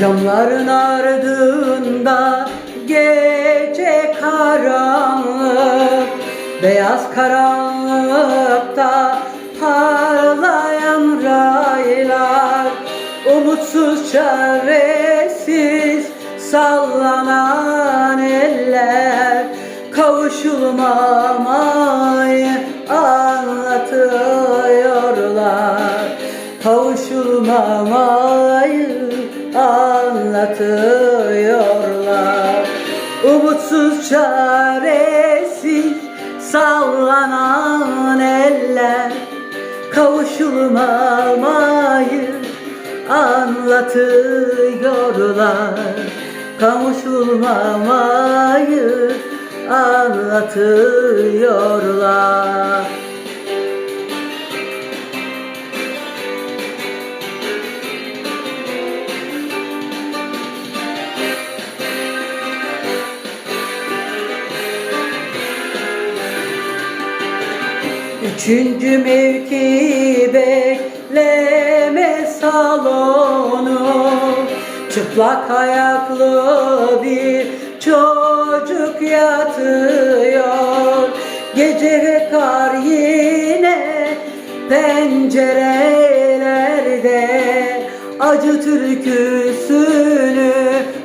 Camların ardında gece karanlık Beyaz karanlıkta parlayan raylar Umutsuz çaresiz sallanan eller Kavuşulmamayı anlatıyorlar. Kavuşulmamayı anlatıyorlar. Umutsuz çaresiz sallanan eller Kavuşulmamayı anlatıyorlar. Kavuşulmamayı anlatıyorlar Üçüncü mevki bekleme salonu. Çıplak ayaklı bir çocuk yatıyor. Gece kar yine pencerelerde. Acı türküsünü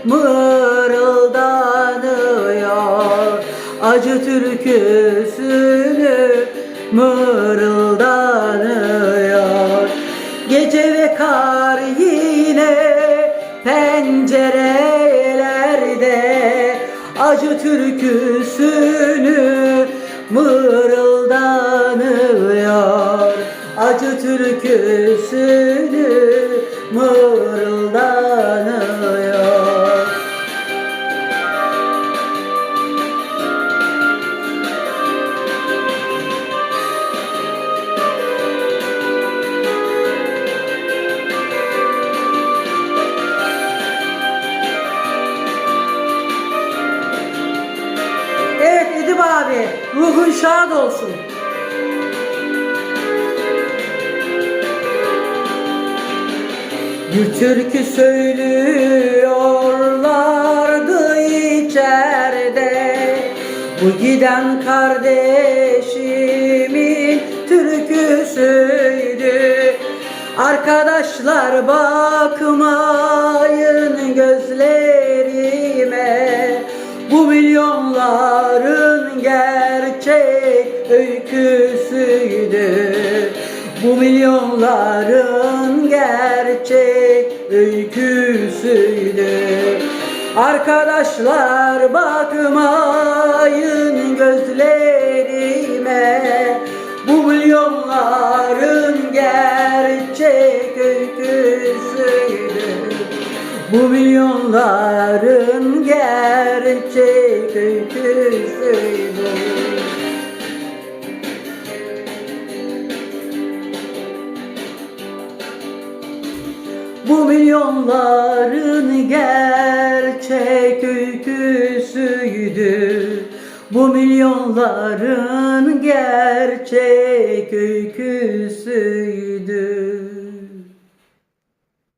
mırıldanıyor. Acı türküsünü mırıldanıyor. Gece ve kar yine pencerelerde. Acı türküsünü mırıldanıyor. Acı türküsünü mırıldanıyor ruhun şad olsun. Bir türkü söylüyorlardı içeride Bu giden kardeşimin türküsüydü Arkadaşlar bakmayın milyonların gerçek öyküsüydü. Bu milyonların gerçek öyküsüydü. Arkadaşlar bakmayın gözlerime. Bu milyonların gerçek öyküsüydü. Bu milyonların Bu milyonların gerçek öyküsüydü. Bu milyonların gerçek öyküsüydü